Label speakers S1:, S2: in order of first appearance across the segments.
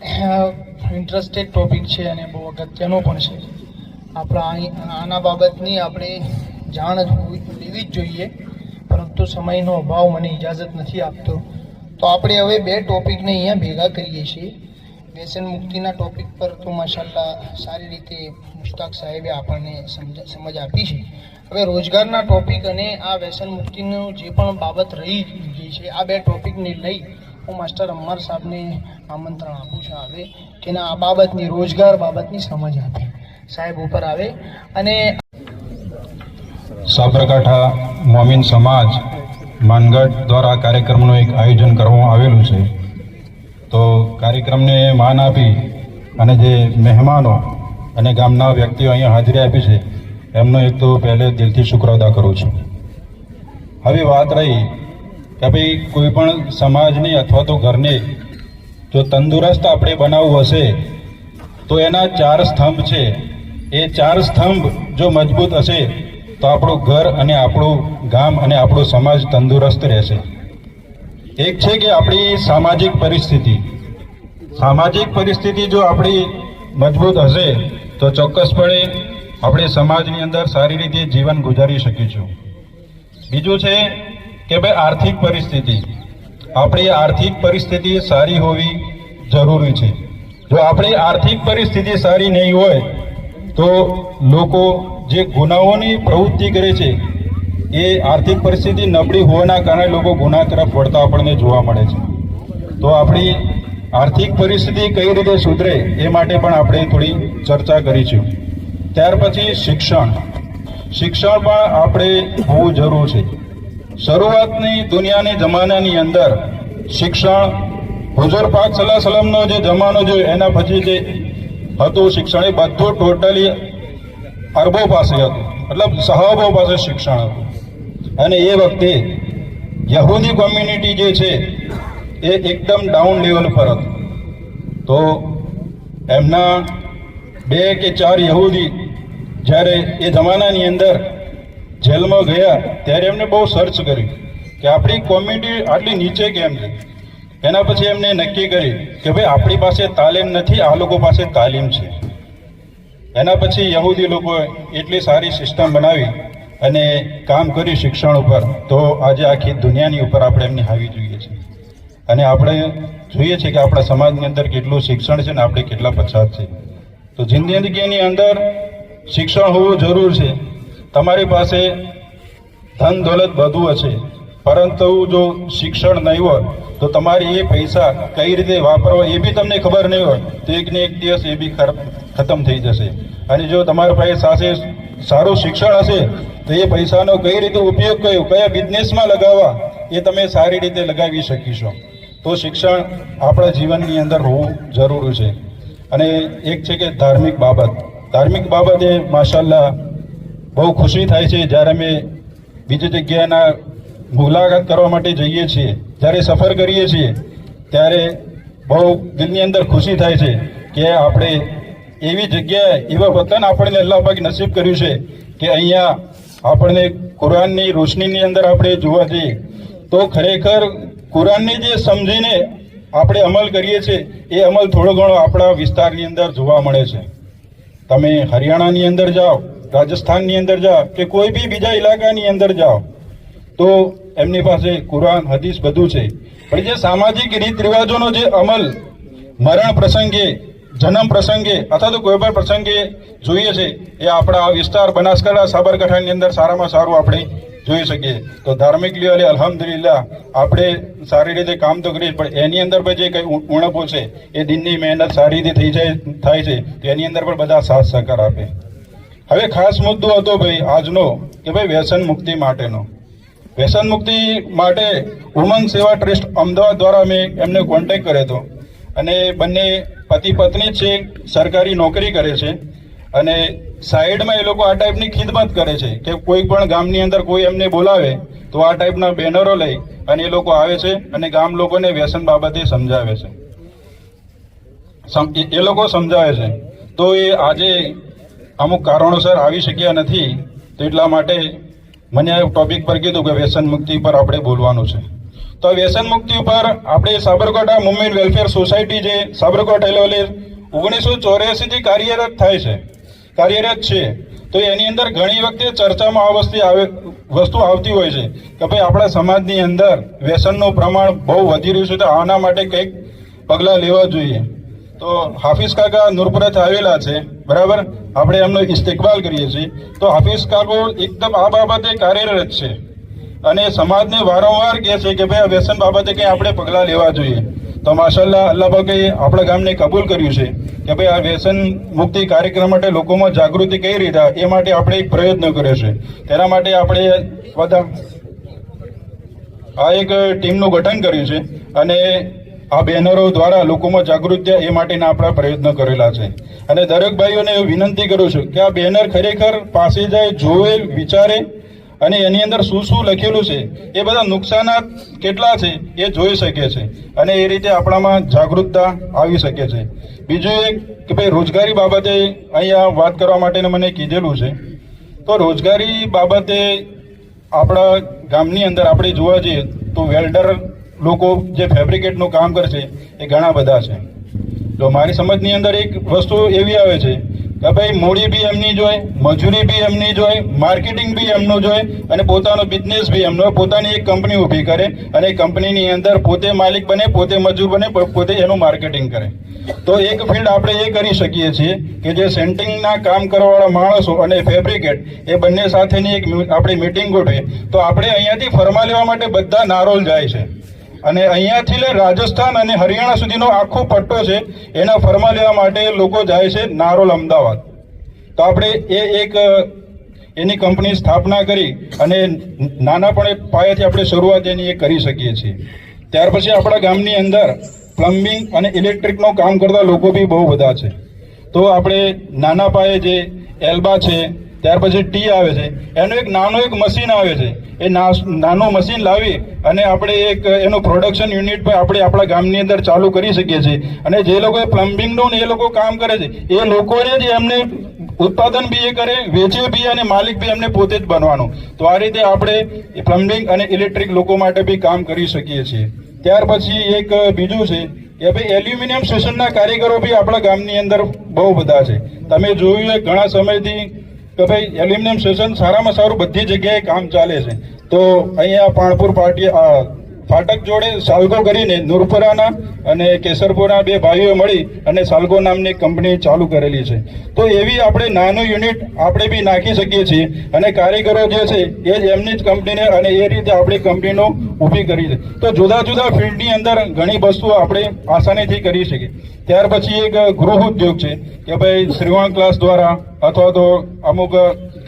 S1: Interested topic છે અને બહુ અગત્યનો પણ છે. આપણા આના બાબતની આપણે જાણ લેવી જ જોઈએ, પરંતુ સમયનો અભાવ મને ઇજાજત નથી આપતો. તો આપણે હવે બે ટોપિકને અહીંયા ભેગા કરીએ છીએ. વ્યસન મુક્તિના ટોપિક પર તો માશાલ્લાહ સારી રીતે મુશ્તાક સાહેબે આપણને સમજ આપી છે. હવે રોજગારના ટોપિક અને આ વ્યસન મુક્તિનું જે પણ બાબત રહી ગઈ છે, આ બે ટોપિકને લઈ હું માસ્ટર અમર સાહેબને આમંત્રણ આપું છું આવે. કે ના આ બાબતની રોજગાર બાબતની સમજ આપે. સાહેબ ઉપર આવે. અને
S2: સાબરકાંઠા મોમિન સમાજ માનગઢ દ્વારા કાર્યક્રમનું એક આયોજન કરવામાં આવેલું છે. તો કાર્યક્રમને માન આપી અને જે મહેમાનો અને ગામના વ્યક્તિઓ અહીંયા હાજરી આપી છે, એમનો એક તો પહેલે દિલથી શુક્ર અદા કરું છું. હવે વાત રહી કે ભાઈ કોઈ પણ સમાજને અથવા તો ઘરને જો તંદુરસ્ત આપણે બનાવવું હશે, તો એના ચાર સ્તંભ છે. એ ચાર સ્તંભ જો મજબૂત હશે, તો આપણું ઘર અને આપણું ગામ અને આપણો સમાજ તંદુરસ્ત રહેશે. એક છે કે આપણી સામાજિક પરિસ્થિતિ. સામાજિક પરિસ્થિતિ જો આપણી મજબૂત હશે, તો ચોક્કસપણે આપણે સમાજની અંદર સારી રીતે જીવન ગુજારી શકીશું. બીજું છે કે ભાઈ આર્થિક પરિસ્થિતિ. આપણી આર્થિક પરિસ્થિતિ સારી હોવી જરૂરી છે. જો આપણી આર્થિક પરિસ્થિતિ સારી નહીં હોય, તો લોકો જે ગુનાઓની પ્રવૃત્તિ કરે છે, એ આર્થિક પરિસ્થિતિ નબળી હોવાના કારણે લોકો ગુના તરફ વળતા આપણને જોવા મળે છે. તો આપણી આર્થિક પરિસ્થિતિ કઈ રીતે સુધરે, એ માટે પણ આપણે થોડી ચર્ચા કરીશું ત્યાર પછી શિક્ષણ. શિક્ષણ પણ આપણે હોવું જરૂર છે. શરૂઆતની દુનિયાની જમાનાની અંદર શિક્ષણ હુજુર પાક સલાહ સલામનો જે જમાનો જો એના પછી જે હતું શિક્ષણ, એ બધું ટોટલી અરબો પાસે હતું. મતલબ સહાબો પાસે શિક્ષણ હતું. અને એ વખતે યહૂદી કોમ્યુનિટી જે છે, એ એકદમ ડાઉન લેવલ પર હતું. તો એમના બે કે ચાર યહૂદી જ્યારે એ જમાનાની અંદર જેલમાં ગયા ત્યારે એમને બહુ સર્ચ કર્યું કે આપણી કોમ્યુનિટી આટલી નીચે કેમ છે? એના પછી એમને નક્કી કરી કે ભાઈ આપણી પાસે તાલીમ નથી, આ લોકો પાસે તાલીમ છે. એના પછી યહૂદી લોકોએ એટલી સારી સિસ્ટમ બનાવી અને કામ કર્યું શિક્ષણ ઉપર. તો આજે આખી દુનિયાની ઉપર આપણે એમની હાવી જોઈએ છે અને આપણે જોઈએ છીએ કે આપણા સમાજની અંદર કેટલું શિક્ષણ છે ને આપણે કેટલા પછાત છે તો જિંદગીની અંદર શિક્ષણ હોવું જરૂર છે. તમારી પાસે ધન દોલત બધું હશે. પરંતુ જો શિક્ષણ નહીં હોય, તો તમારી એ પૈસા કઈ રીતે વાપરવા એ બી તમને ખબર નહીં હોય. તો એકને એક દિવસ એ બી ખતમ થઈ જશે. અને જો તમારી પાસે સાથે સારું શિક્ષણ હશે, તો એ પૈસાનો કઈ રીતે ઉપયોગ કયો કયા બિઝનેસમાં લગાવવા, એ તમે સારી રીતે લગાવી શકીશો. તો શિક્ષણ આપણા જીવનની અંદર હોવું જરૂરી છે. અને એક છે કે ધાર્મિક બાબત. ધાર્મિક બાબતે માશાલ્લાહ બહુ ખુશી થાય છે જ્યારે અમે બીજી જગ્યાના મુલાકાત કરવા માટે જઈએ છીએ. જ્યારે સફર કરીએ છીએ, ત્યારે બહુ દિલની અંદર ખુશી થાય છે કે આપણે એવી જગ્યાએ, એવા વતન આપણને અલ્લાહ પાક નસીબ કર્યું છે કે અહીંયા આપણને કુરાનની રોશનીની અંદર આપણે જોવા જઈએ. તો ખરેખર કુરાનને જે સમજીને આપણે અમલ કરીએ છીએ, એ અમલ થોડો ઘણો આપણા વિસ્તારની અંદર જોવા મળે છે. તમે હરિયાણાની અંદર જાઓ રાજસ્થાનની અંદર જાઓ કે કોઈ બી બીજા ઇલાકાની અંદર જાઓ, તો એમની પાસે કુરાન, હદીસ બધું છે. પણ જે સામાજિક રીત રિવાજોનો જે અમલ, મરણ પ્રસંગે, જન્મ પ્રસંગે અથવા તો કોઈ પણ પ્રસંગે જોઈએ છે, એ આપણા વિસ્તાર બનાસકાંઠા સાબરકાંઠાની અંદર સારામાં સારું આપણે જોઈ શકીએ. તો ધાર્મિક લેવલે અલહમદુલિલ્લા આપણે સારી રીતે કામ તો કરીએ પણ એની અંદર પણ જે કંઈ ઉણપો છે, એ દિનની મહેનત સારી રીતે થઈ જાય, થાય છે, તો એની અંદર પણ બધા સાથ સહકાર આપે. હવે ખાસ મુદ્દો હતો ભાઈ આજનો, કે ભાઈ વ્યસન મુક્તિ માટેનો. વ્યસન મુક્તિ માટે ઉમંગ સેવા ટ્રસ્ટ અમદાવાદ દ્વારા મેં એમને કોન્ટેક્ટ કર્યો હતો. અને બંને પતિ પત્ની છે, સરકારી નોકરી કરે છે. અને સાઈડમાં એ લોકો આ ટાઈપની ખિદમત કરે છે, કે કોઈ પણ ગામની અંદર કોઈ એમને બોલાવે, તો આ ટાઈપના બેનરો લઈ અને એ લોકો આવે છે અને ગામ લોકોને વ્યસન બાબતે સમજાવે છે. એ લોકો સમજાવે છે. તો એ આજે અમુક કારણોસર આવી શક્યા નથી, તો એટલા માટે મને આ ટોપિક પર કીધું કે વ્યસન મુક્તિ પર આપણે બોલવાનું છે. તો વ્યસન મુક્તિ ઉપર આપણે સાબરકાંઠા મુમેન્ટ વેલફેર સોસાયટી જે સાબરકાંઠા લેવલે ઓગણીસો ચોર્યાસીથી કાર્યરત થાય છે, કાર્યરત છે, તો એની અંદર ઘણી વખતે ચર્ચામાં આ વસ્તુ આવે, વસ્તુ આવતી હોય છે કે ભાઈ આપણા સમાજની અંદર વ્યસનનું પ્રમાણ બહુ વધી રહ્યું છે, તો આના માટે કંઈક પગલાં લેવા જોઈએ. તો હાફિઝ કાકા નૂરપુરાથી આવેલા છે, બરાબર? આપણે એમનો ઇસ્તેકબાલ કરીએ છીએ. તો હાફિઝ કાકો એકદમ આ બાબતે કાર્યરત છે. અને સમાજને વારંવાર કહે છે કે ભાઈ, આ વ્યસન બાબતે કંઈ આપણે પગલાં લેવા જોઈએ. તો માશાલ્લાહ, અલ્લાહ પાકે આપણા ગામને કબૂલ કર્યું છે કે ભાઈ, આ વ્યસન મુક્તિ કાર્યક્રમ માટે લોકોમાં જાગૃતિ કઈ રીતે એ માટે આપણે એક પ્રયત્ન કર્યો છે. તેના માટે આપણે બધા આ એક ટીમનું ગઠન કર્યું છે. અને આ બેનરો દ્વારા લોકોમાં જાગૃત થાય એ માટેના આપણા પ્રયત્નો કરેલા છે. અને દરેક ભાઈઓને વિનંતી કરું છું કે આ બેનર ખરેખર પાસે જાય, જોવે, વિચારે અને એની અંદર શું શું લખેલું છે, એ બધા નુકસાનાત કેટલા છે, એ જોઈ શકે છે અને એ રીતે આપણામાં જાગૃતતા આવી શકે છે. બીજું એક કે ભાઈ રોજગારી બાબતે અહીંયા વાત કરવા માટેને મને કીધેલું છે. તો રોજગારી બાબતે આપણા ગામની અંદર આપણે જોવા જઈએ તો વેલ્ડર લોકો જે ફેબ્રિકેટનું કામ કરશે એ ઘણા બધા છે. તો મારી સમજની અંદર એક વસ્તુ એવી આવે છે કે ભાઈ, મૂડી બી એમની જોઈએ મજૂરી બી એમની જોઈએ માર્કેટિંગ બી એમનું જોઈએ અને પોતાનો બિઝનેસ બી એમનો. પોતાની એક કંપની ઊભી કરે અને એ કંપનીની અંદર પોતે માલિક બને, પોતે મજૂર બને પોતે એનું માર્કેટિંગ કરે. તો એક ફિલ્ડ આપણે એ કરી શકીએ છીએ કે જે સેન્ટિંગના કામ કરવાવાળા માણસો અને ફેબ્રિકેટ એ બંને સાથેની એક આપણે મીટિંગ ગોઠવીએ તો આપણે અહીંયાથી ફરમા લેવા માટે બધા નારોલ જાય છે. અને અહીંયાથી લે રાજસ્થાન અને હરિયાણા સુધીનો આખો પટ્ટો છે, એના ફરમા લેવા માટે લોકો જાય છે નારોલ અમદાવાદ. તો આપણે એ એક, એની કંપની સ્થાપના કરી અને નાના પણ પાયાથી આપણે શરૂઆત એની એ કરી શકીએ છીએ. ત્યાર પછી આપણા ગામની અંદર પ્લમ્બિંગ અને ઇલેક્ટ્રિકનું કામ કરતા લોકો બી બહુ બધા છે. તો આપણે નાના પાયે જે એલ્બા છે ત્યાર પછી ટી આવે છે. એનું એક નાનું એક મશીન આવે છે. એ નાનું મશીન લાવી અને આપણે એક એનું પ્રોડક્શન યુનિટ પણ આપણે આપણા ગામની અંદર ચાલુ કરી શકીએ છીએ. અને જે લોકો પ્લમ્બિંગનું એ લોકો કામ કરે છે, એ લોકોને જ એમને ઉત્પાદન બી એ કરે, વેચે બી અને માલિક બી એમને પોતે જ બનવાનું. તો આ રીતે આપણે પ્લમ્બિંગ અને ઇલેક્ટ્રિક લોકો માટે બી કામ કરી શકીએ છીએ. ત્યાર પછી એક બીજું છે કે ભાઈ એલ્યુમિનિયમ સ્ટેશનના કારીગરો બી આપણા ગામની અંદર બહુ બધા છે. તમે જોયું ઘણા સમયથી કે ભાઈ એલ્યુમિનિયમ સ્ટેશન સારામાં સારું બધી જગ્યાએ કામ ચાલે છે. તો અહીંયા પાણપુર પાર્ટી ફાટક જોડે સાલ્ગો કરીને નૂરપુરાના અને કેસરપુરના બે ભાઈઓ મળી અને સાલ્ગો નામની કંપની ચાલુ કરેલી છે. તો એવી આપણે નાનું યુનિટ આપણે બી નાખી શકીએ છીએ અને કારીગરો જે છે એ જ એમની જ કંપનીને અને એ રીતે આપણી કંપનીનો ઊભી કરી છે. તો જુદા જુદા ફિલ્ડની અંદર ઘણી વસ્તુઓ આપણે આસાનીથી કરી શકીએ. ત્યાર પછી એક ગૃહ ઉદ્યોગ છે કે ભાઈ શ્રીવાણ ક્લાસ દ્વારા અથવા તો અમુક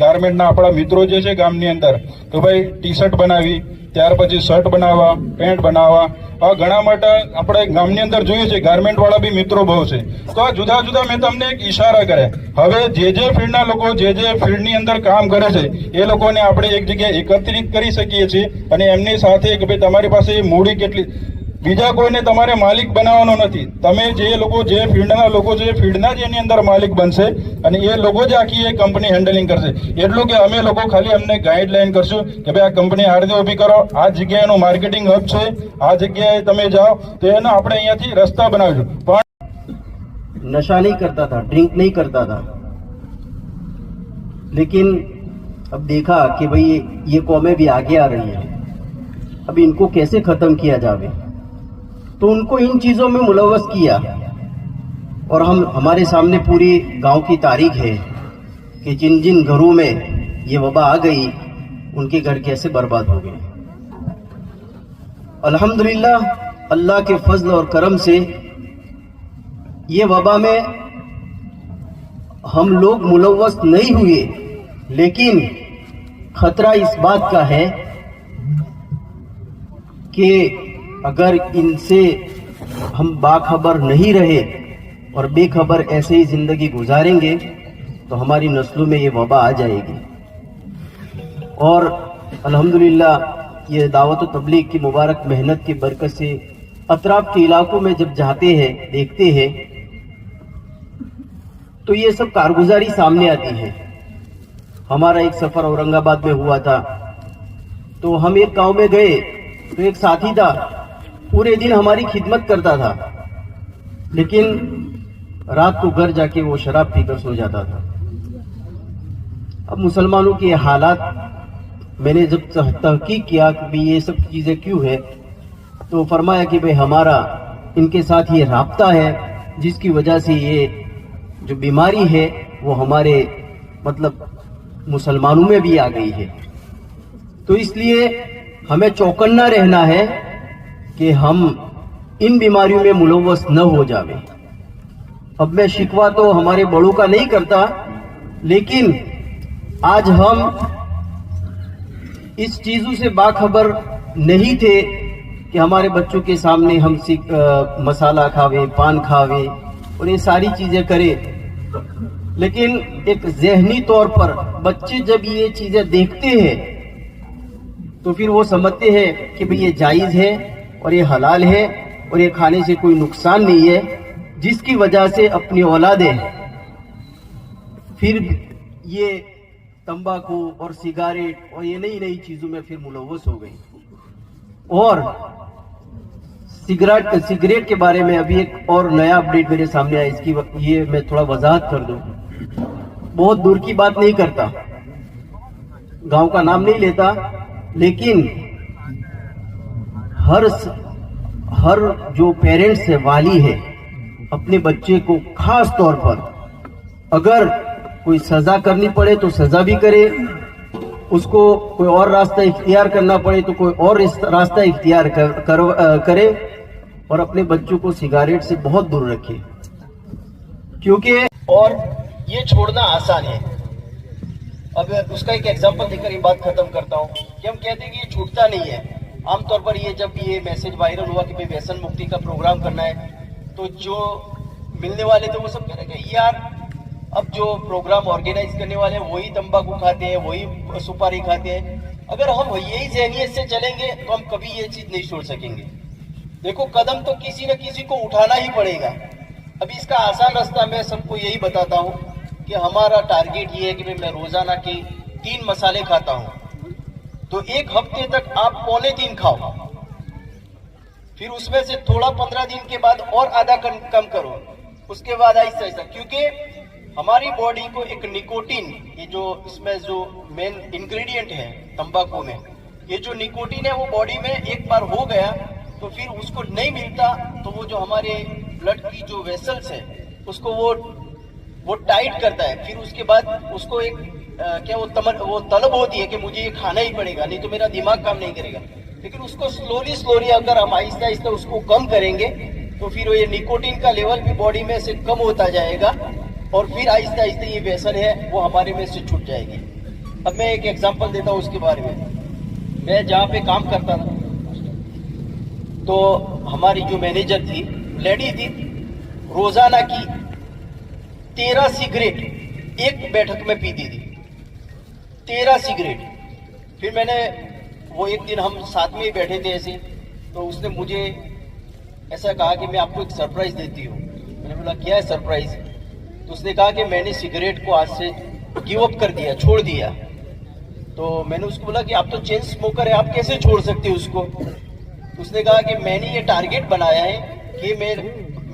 S2: ગાર્મેન્ટના આપણા મિત્રો જે છે ગામની અંદર, તો ભાઈ ટી શર્ટ બનાવી ત્યાર પછી શર્ટ બનાવવા, પેન્ટ બનાવવા. આ ઘણા માટે આપણે ગામની અંદર જોઈએ છે ગાર્મેન્ટ વાળા બી મિત્રો બહુ છે. તો આ જુદા જુદા મેં તમને એક ઈશારા કર્યા. હવે જે જે ફિલ્ડના લોકો જે જે ફિલ્ડની અંદર કામ કરે છે, એ લોકોને આપણે એક જગ્યાએ એકત્રિત કરી શકીએ છીએ અને એમની સાથે કે ભાઈ તમારી પાસે મૂડી કેટલી બીજા કોઈને તમારે માલિક બનાવવાનો નથી તમે જે લોકો જે ફિલ્ડના લોકો છે એ ફિલ્ડના જ એની અંદર માલિક બનશે અને એ લોકો જ આખી એ કંપની હેન્ડલિંગ કરશે એટલું કે અમે લોકો ખાલી અમને ગાઈડલાઈન કરશું કે ભાઈ આ કંપની આ રીતે ઊભી કરો આ જગ્યાએનું માર્કેટિંગ હબ છે આ જગ્યાએ તમે જાઓ તો એનો આપણે અહીંયાથી રસ્તા બનાવીશું પણ
S3: नशा नहीं करता था ड्रिंक नहीं करता था लेकिन अब देखा कि भाई ये, ये कौमें भी आगे आ रही है अब इनको कैसे खत्म किया जावे तो उनको इन चीज़ों में मुलवस किया। और हम, हमारे सामने पूरी गाँव की तारीख है कि जिन जिन घरों में ये वबा आ गई, उनके घर कैसे बर्बाद हो गए। अल्हम्दुलिल्लाह, अल्लाह के फजल और करम से ये वबा में हम लोग मुलवस नहीं हुए, लेकिन खतरा इस बात का है कि अगर इनसे हम बाखबर नहीं रहे और बेखबर ऐसे ही ज़िंदगी गुजारेंगे तो हमारी नस्लों में ये वबा आ जाएगी। और अल्हम्दुलिल्लाह, ये दावत तबलीग की मुबारक मेहनत की बरकत से अतराफ के इलाकों में जब जाते हैं, देखते हैं तो ये सब कारगुजारी सामने आती है। हमारा एक सफ़र औरंगाबाद में हुआ था। तो हम एक गाँव में गए तो एक साथी था पूरे दिन हमारी खिदमत करता था, लेकिन रात को घर जाके वो शराब पीकर सो जाता था। अब मुसलमानों के हालात, मैंने जब तहकीक किया कि भाई ये सब चीज़ें क्यों है तो फरमाया कि भाई हमारा, इनके साथ ये राबता है, जिसकी वजह से ये जो बीमारी है, वो हमारे मतलब मुसलमानों में भी आ गई है। तो इसलिए हमें चौकन्ना रहना है कि हम इन बीमारियों में मुलवस न हो जावे। अब मैं शिकवा तो हमारे बड़ों का नहीं करता लेकिन आज हम इस चीज़ों से बाखबर नहीं थे कि हमारे बच्चों के सामने हम अ, मसाला खावे पान खावे और ये सारी चीज़ें करें। लेकिन एक जहनी तौर पर बच्चे जब ये चीज़ें देखते हैं तो फिर वो समझते हैं कि भाई ये जायज़ है और ये हलाल है और ये खाने से कोई नुकसान नहीं है, जिसकी वजह से अपनी औलादें फिर ये तंबाकू और सिगारेट और ये नई नई चीज़ों में फिर मुलवस हो गई। और सिगरेट सिगरेट के बारे में अभी एक और नया अपडेट मेरे सामने आया, इसकी ये मैं थोड़ा वजाहत कर दूँ। बहुत दूर की बात नहीं करता। गाँव का नाम नहीं लेता, लेकिन हर हर जो पेरेंट्स है वाली है अपने बच्चे को खास तौर पर अगर कोई सजा करनी पड़े तो सजा भी करे उसको कोई और रास्ता इख्तियार करना पड़े तो कोई और रास्ता इख्तियार कर, कर, करे और अपने बच्चों को सिगारेट से बहुत दूर रखे। क्योंकि और ये छोड़ना आसान है। अब उसका एक एग्जांपल देकर ये बात खत्म करता हूँ कि हम कहते हैं कि ये छूटता नहीं है। आमतौर पर ये जब ये मैसेज वायरल हुआ कि भाई व्यसन मुक्ति का प्रोग्राम करना है तो जो मिलने वाले थे वो सब कह रहे कि यार, अब जो प्रोग्राम ऑर्गेनाइज करने वाले हैं, वही तंबाकू खाते हैं, वही सुपारी खाते हैं। अगर हम यही जहनीत से चलेंगे तो हम कभी ये चीज़ नहीं छोड़ सकेंगे। देखो, कदम तो किसी न किसी को उठाना ही पड़ेगा। अभी इसका आसान रास्ता मैं सबको यही बताता हूँ कि हमारा टारगेट ये है कि मैं रोज़ाना के तीन मसाले खाता हूँ। तो एक हफ़्ते तक आप पौने तीन खाओ। फिर उसमें से थोड़ा पंद्रह दिन के बाद और आधा कम, करो। उसके बाद ऐसा ऐसा क्योंकि हमारी बॉडी को एक निकोटीन ये जो इसमें जो मेन इंग्रेडिएंट है तंबाकू में ये जो निकोटीन है वो बॉडी में एक बार हो गया तो फिर उसको नहीं मिलता तो वो जो हमारे ब्लड की जो वेसल्स है उसको वो वो टाइट करता है। फिर उसके बाद उसको एक क्या वो तमन, वो तलब होती है कि मुझे ये खाना ही पड़ेगा, नहीं तो मेरा दिमाग काम नहीं करेगा। लेकिन उसको स्लोली स्लोली अगर हम आहिस्ता आहिस्ता उसको कम करेंगे तो फिर वो ये निकोटीन का लेवल भी बॉडी में से कम होता जाएगा, और फिर आहिस्ता आहिस्ता ये व्यसन है, वो हमारे में से छूट जाएगी। अब मैं एक एग्जांपल देता हूँ उसके बारे में। मैं जहाँ पे काम करता था तो हमारी जो मैनेजर थी लेडी थी, रोज़ाना की तेरह सिगरेट एक बैठक में पीती थी। तेरह सिगरेट। फिर मैंने वो एक दिन हम साथ में ही बैठे थे ऐसे तो उसने मुझे ऐसा कहा कि मैं आपको एक सरप्राइज़ देती हूँ। मैंने बोला, क्या है सरप्राइज़? तो उसने कहा कि मैंने सिगरेट को आज से गिव अप कर दिया, छोड़ दिया। तो मैंने उसको बोला कि आप तो चेन स्मोकर है, आप कैसे छोड़ सकते हो उसको? उसने कहा कि मैंने ये टारगेट बनाया है कि मैं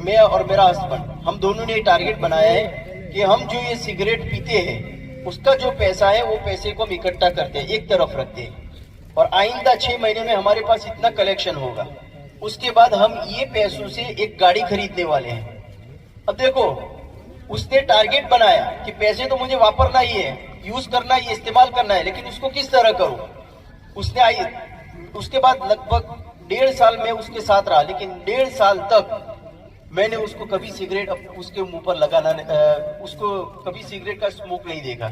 S3: मैं और मेरा हस्बैंड, हम दोनों ने ये टारगेट बनाया है कि हम जो ये सिगरेट पीते हैं उसका जो पैसा है, वो पैसे को हम इकट्ठा करते हैं, एक तरफ़ रखते हैं। और आइंदा छह महीने में हमारे पास इतना कलेक्शन होगा। उसके बाद हम ये पैसों से एक गाड़ी खरीदने वाले हैं। अब देखो, उसने टारगेट बनाया कि पैसे तो मुझे वापरना ही है, यूज़ करना ही इस्तेमाल करना है, लेकिन उसको किस तरह करूँ? उसने आई, उसके बाद लगभग डेढ़ साल में उसके साथ रहा, लेकिन डेढ़ साल तक मैंने उसको कभी सिगरेट उसके मुँह पर लगाना उसको कभी सिगरेट का स्मोक नहीं देखा।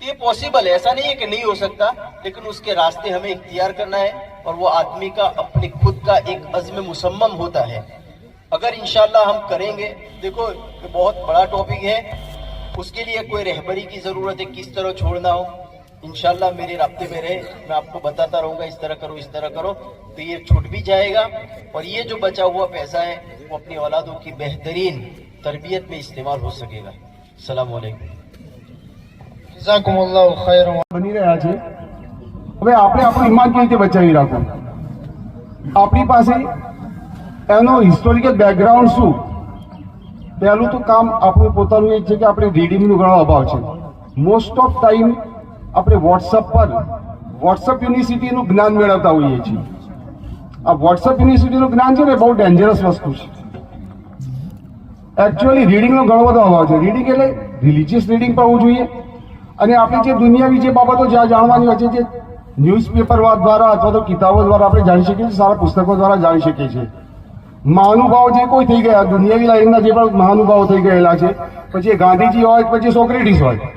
S3: ये पॉसिबल है, ऐसा नहीं है कि नहीं हो सकता, लेकिन उसके रास्ते हमें इख्तियार करना है और वो आदमी का अपने खुद का एक अज़्म मुसम्मम होता है। अगर इंशाल्लाह हम करेंगे, देखो बहुत बड़ा टॉपिक है, उसके लिए कोई रहबरी की ज़रूरत है, किस तरह छोड़ना हो, इंशाल्लाह मेरे रास्ते में रहे, मैं आपको बताता रहूँगा, इस तरह करो, इस तरह करो तो ये छूट भी जाएगा, और ये जो बचा हुआ पैसा है वो अपनी औलादों की बेहतरीन तरबियत में इस्तेमाल हो सकेगा सलाम वालेकुम
S1: જઝાકુમુલ્લાહુ ખૈરન
S4: બની રહ્યા છે હવે આપણે આપણું ઈમાન કેવી રીતે બચાવી રાખવું આપણી પાસે એનો હિસ્ટોરિકલ બેકગ્રાઉન્ડ શું પહેલું તો કામ આપણું પોતાનું એ છે કે આપણે રીડિંગનો ઘણો અભાવ છે મોસ્ટ ઓફ ટાઈમ આપણે વોટ્સઅપ પર વોટ્સઅપ યુનિવર્સિટીનું જ્ઞાન મેળવતા હોઈએ છીએ આ વોટ્સઅપ યુનિવર્સિટીનું જ્ઞાન છે ને બહુ ડેન્જરસ વસ્તુ છે. એકચ્યુઅલી રીડિંગનો ઘણો બધો અભાવ છે. રીડિંગ એટલે રિલિજિયસ રીડિંગ પણ હોવું જોઈએ. અને આપણે જે દુનિયાવી જે બાબતો જ્યાં જાણવાની હોય છે, જે ન્યૂઝપેપર દ્વારા અથવા તો કિતાબો દ્વારા આપણે જાણી શકીએ છીએ, સારા પુસ્તકો દ્વારા જાણી શકીએ છીએ. મહાનુભાવ જે કોઈ થઈ ગયા, દુનિયાવી લાઈનના જે પણ મહાનુભાવો થઈ ગયેલા છે, પછી ગાંધીજી હોય પછી સોક્રેટીસ હોય,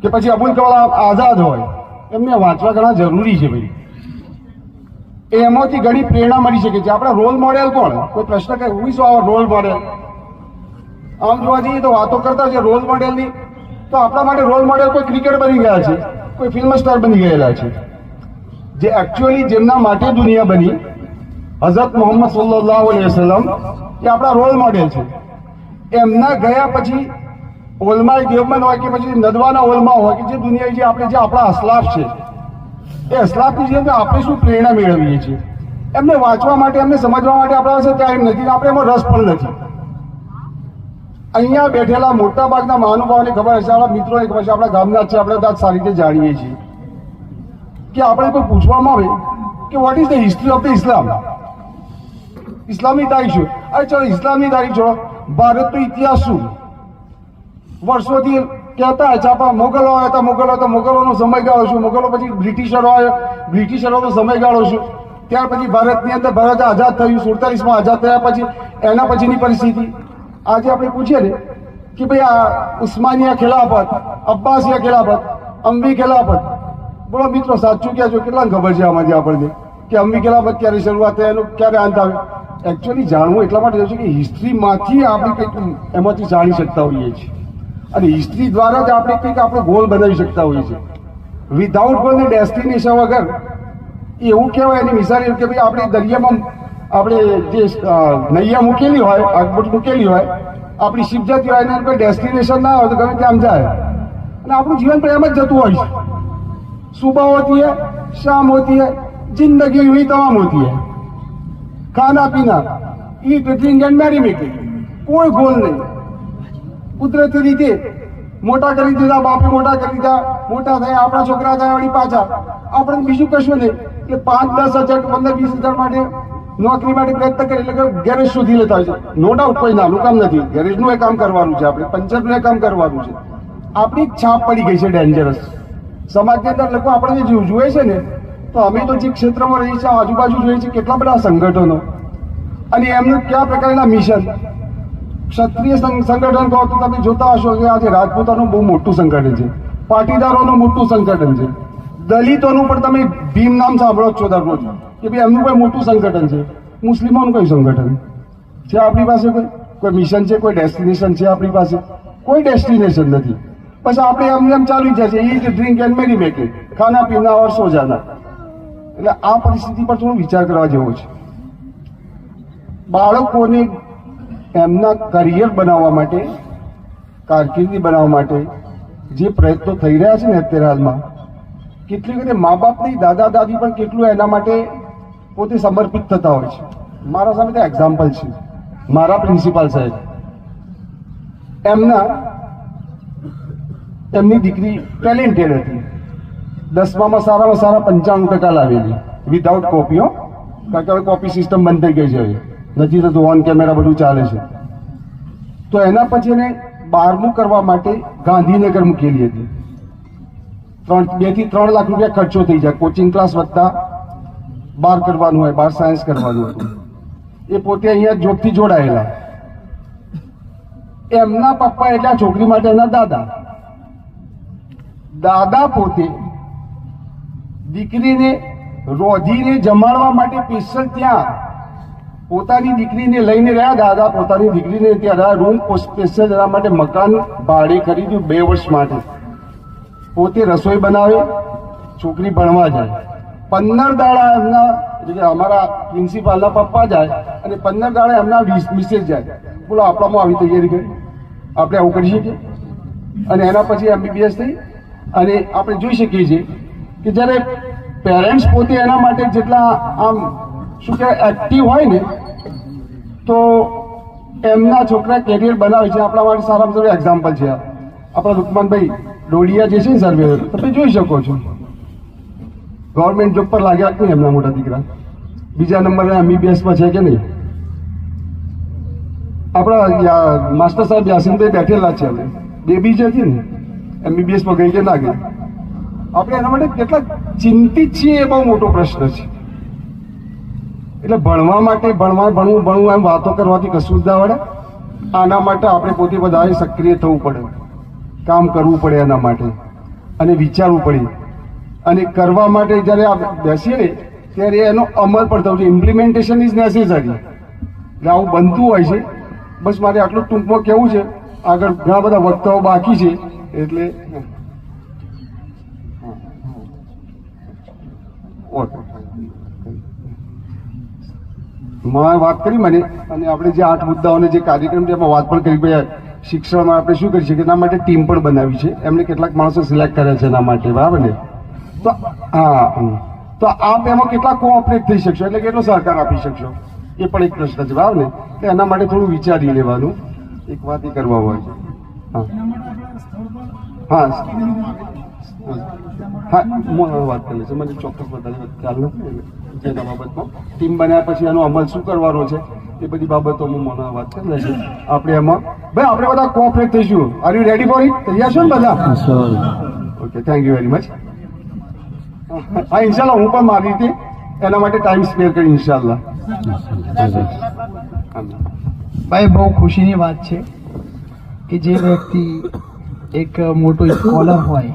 S4: કે પછી અબુલ કલામ આઝાદ હોય, એમને વાંચવા ઘણા જરૂરી છે ભાઈ. એમાંથી ઘણી પ્રેરણા મળી શકે છે. આપણા રોલ મોડેલ કોણ? કોઈ પ્રશ્ન કે હું શું આવા રોલ મોડેલ આમ જોવા જઈએ તો વાતો કરતા છે રોલ મોડેલની તો આપણા માટે રોલ મોડેલ કોઈ ક્રિકેટ બની ગયા છે, કોઈ ફિલ્મ સ્ટાર બની ગયેલા છે. જે એકચ્યુઅલી જેમના માટે દુનિયા બની, હઝરત મોહમ્મદ સલ્લાહ અલૈહિ વસલ્લમ, એ આપણા રોલ મોડેલ છે. એમના ગયા પછી ઓલમાં દેવમન હોય કે પછી નદવાના ઓલમાં હોય કે જે દુનિયા જે આપણે જે આપણા અસલાફ છે એ અસલાફની જેમ આપણે શું પ્રેરણા મેળવીએ છીએ? એમને વાંચવા માટે, એમને સમજવા માટે આપણા પાસે ટાઈમ નથી આપણે એમાં રસ પણ નથી. અહીંયા બેઠેલા મોટા ભાગના મહાનુભાવોને ખબર હશે, આપણા મિત્રોને ખબર છે આપણા ગામના છે, આપણે બધા સારી રીતે જાણીએ છીએ. કે આપણે કોઈ પૂછવામાં આવે કે what is the history of the Islam ઇસ્લામની તારીખ શું? અરે ચલો, ઇસ્લામની તારીખ છોડો ભારતનો ઇતિહાસ શું? વર્ષોથી કહેતા છાપા મોગલો આવ્યા હતા મોગલો તો મોગલોનો સમયગાળો શું? મોગલો પછી બ્રિટિશરો આવ્યો બ્રિટિશરોનો સમયગાળો શું? ત્યાર પછી ભારતની અંદર ભારત આઝાદ થયું, સુડતાલીસમાં આઝાદ થયા પછી એના પછીની પરિસ્થિતિ. આજે આપણે પૂછીએ ને કે ભાઈ આ ઉસ્માનિયા ખેલાફત, અબ્બાસિયા ખેલાફત, અંબી ખેલાફત, બોલો મિત્રો, સાચું ક્યાં છો કેટલા ખબર છે આમાંથી આપણને કે અંબી ખેલાફત ક્યારે શરૂઆત થઈ, એનું ક્યારે અંત આવ્યો એકચ્યુઅલી જાણવું એટલા માટે છે કે હિસ્ટ્રીમાંથી આપણે કંઈક એમાંથી જાણી શકતા હોઈએ છીએ. અને હિસ્ટ્રી દ્વારા જ આપણે કંઈક આપણો ગોલ બનાવી શકતા હોઈએ છીએ. વિધાઉટ કોઈને ડેસ્ટિનેશન વગર, એવું કહેવાય, એની મિસાલ કે ભાઈ આપણે દરિયામાં આપણે જે નૈયા મૂકેલી હોય, આગબોટ મૂકેલી હોય, આપણી શિપ જતી હોય, એના કોઈ ડેસ્ટિનેશન ના હોય તો ગમે ત્યાં જાય. અને આપણું જીવન પ્રેમ જ જતું હોય છે. સુબહ હોતી હૈ શામ હોતી હૈ, જિંદગી હુઈ તમામ હોતી હૈ. ખાના પીના eat drink and merry making કોઈ ગોલ નહીં. કુદરતી રીતે મોટા કરી દીધા, બાપે મોટા કરી દીધા, મોટા થયા, આપણા છોકરા થયા વળી પાછા. આપણે બીજું કશું નહીં કે પાંચ, દસ હજાર, પંદર, વીસ હજાર માટે નોકરી માટે પ્રયત્ન કરી એટલે ગેરેજ સુધી લેતા હોય છે. નો ડાઉટ કોઈ નાનું કામ નથી. ગેરેજનું એ કામ કરવાનું છે આપણે. પંચરનું કામ કરવાનું છે. આપણી છાપ પડી ગઈ છે ડેન્જરસ સમાજની અંદર લોકો આપણે જે જુએ છે ને, તો અમે તો જે ક્ષેત્રમાં રહીએ છીએ, આજુબાજુ જોઈએ છીએ, કેટલા બધા સંગઠનો. અને એમનું કયા પ્રકારના મિશન ક્ષત્રિય સંગ- સંગઠન કહો તો તમે જોતા હશો કે આજે રાજપૂતાનું બહુ મોટું સંગઠન છે. પાટીદારોનું મોટું સંગઠન છે. દલિતોનું પણ તમે ભીમ નામ સાંભળો છો દરરોજ, કે ભાઈ એમનું કોઈ મોટું સંગઠન છે. મુસ્લિમોનું કયું સંગઠન? છે આપણી પાસે કોઈ? કોઈ મિશન છે? કોઈ ડેસ્ટિનેશન છે આપણી પાસે? કોઈ ડેસ્ટિનેશન નથી. પછી આપણે એમ એમ ચાલુ છે. ઈટ ડ્રિંક એન્ડ મેરી મેકે ખાના, પીના ઓર સો જાના એટલે આ પરિસ્થિતિ પર થોડો વિચાર કરવા જેવો છે. બાળકોને એમના કરિયર બનાવવા માટે, કારકિર્દી બનાવવા માટે જે પ્રયત્નો થઈ રહ્યા છે ને અત્યારે હાલમાં, કેટલી વખતે મા બાપની દાદા દાદી પણ કેટલું એના માટે પોતે સમર્પિત થતા હોય છે. મારા સામે તો એક્ઝામ્પલ છે. મારા પ્રિન્સિપાલ સાહેબ. એમના, એમની દીકરી ટેલેન્ટેડ હતી. દસમામાં સારામાં સારા પંચાણું ટકા લાવેલી વિધાઉટ કોપીઓ કારણ કે કોપી સિસ્ટમ બંધ થઈ ગઈ છે નથી થતું ઓન કેમેરા બધું ચાલે છે. તો એના પછી એને બારમું કરવા માટે ગાંધીનગર મૂકેલી હતી. ત્રણ બેથી ત્રણ લાખ રૂપિયા ખર્ચો થઈ જાય. કોચિંગ ક્લાસ વધતા બાર કરવાનું હોય, બાર સાયન્સ કરવાનું હતું એ પોતે અહીંયા જોબથી જોડાયેલા. એમના પપ્પા એટલે છોકરી માટે એના દાદા. દાદા પોતે દીકરીને રોધીને જમાડવા માટે સ્પેશિયલ ત્યાં પોતાની દીકરીને લઈને રહ્યા દાદા, પોતાની દીકરીને ત્યાં રૂમ સ્પેશિયલ એના માટે મકાન ભાડે ખરીદ્યું બે વર્ષ માટે. પોતે રસોઈ બનાવે, છોકરી ભણવા જાય. પંદર દાડા એમના એટલે અમારા પ્રિન્સિપાલના પપ્પા જાય અને પંદર દાડા એમના મિસેજ જાય. બોલો, આપણામાં આવી તૈયારી કરી. આપણે આવું કરી શકીએ? અને એના પછી એમબીબીએસ થઈ. અને આપણે જોઈ શકીએ છીએ કે જ્યારે પેરેન્ટ્સ પોતે એના માટે જેટલા આમ, શું કહેવાય એક્ટિવ હોય ને તો એમના છોકરા કેરિયર બનાવે છે. આપણા માટે સારામાં સારું એક્ઝામ્પલ છે આપણા રુકમાનભાઈ ડોડિયા જે છે ને સર્વે તમે જોઈ શકો છો. ગવર્મેન્ટ જોબ પર લાગ્યા નહીં એમના મોટા દીકરા. બીજા નંબરે એમબીબીએસમાં છે કે નહીં? આપણા માસ્ટર સાહેબ યાસીનભાઈ બેઠેલા છે અમે બેબી જે હતી ને. એમબીબીએસમાં ગઈ કે ના ગઈ? આપણે એના માટે કેટલા ચિંતિત છીએ એ બહુ મોટો પ્રશ્ન છે. એટલે ભણવા માટે, ભણવા, ભણવું ભણવું એમ વાતો કરવાથી કશું જ ના વળે. આના માટે આપણે પોતે બધાએ સક્રિય થવું પડે. કામ કરવું પડે એના માટે. અને વિચારવું પડે. અને કરવા માટે જ્યારે આ બેસીએ ને, ત્યારે એનો અમલ પણ થવો છે ઇમ્પ્લિમેન્ટેશન ઇઝ નેસેસરી એટલે આવું બનતું હોય છે. બસ મારે આટલું ટૂંકમાં કેવું છે. આગળ ઘણા બધા વક્તાઓ બાકી છે. એટલે ઓકે. મેં વાત કરી મને અને આપણે જે આઠ મુદ્દાઓને જે કાર્યક્રમ છે એમાં વાત પણ કરી ભાઈ. શિક્ષણમાં આપણે શું કરી શકીએ? એના માટે ટીમ પણ બનાવી છે. એમને કેટલાક માણસો સિલેક્ટ કર્યા છે એના માટે બરાબર ને? તો હા. તો આપ એમાં કેટલા કોઓપરેટ થઈ શકશો? એટલે કેટલો સહકાર આપી શકશો? એ પણ એક પ્રશ્ન છે બરાબર ને? તો એના માટે થોડું વિચારી લેવાનું. એક વાત એ કરવા હોય છે. હા. હા. હા. હું વાત કરી છે મને ચોક્કસ બધા ખ્યાલ નથી એના બાબતમાં. ટીમ બન્યા પછી એનો અમલ શું કરવાનો છે? એ બધી બાબતો હું મને વાત કરી લઈશ આપણે એમાં ભાઈ આપણે બધા કોઓપરેટ થઈશું are you ready for it તૈયાર છો ને બધા? Okay thank you very much હા ઇન્શાલ્લાહ હું પણ મારી રીતે એના માટે ટાઈમ સ્પેર કરી ઇન્શાલ્લાહ
S1: ભાઈ બહુ ખુશીની વાત છે કે જે વ્યક્તિ એક મોટો સ્કોલર હોય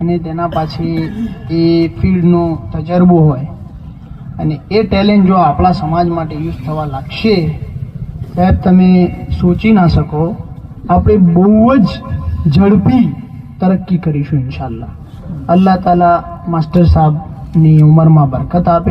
S1: અને તેના પાછી એ ફિલ્ડનો તજરબો હોય. અને એ ટેલેન્ટ જો આપણા સમાજ માટે યુઝ થવા લાગશે, સાહેબ, તમે સોચી ના શકો. આપણે બહુ જ ઝડપી તરક્કી કરીશું ઇન્શાલ્લાહ અલ્લાહ તાલા માસ્ટર સાહેબની ઉંમરમાં બરકત આપે.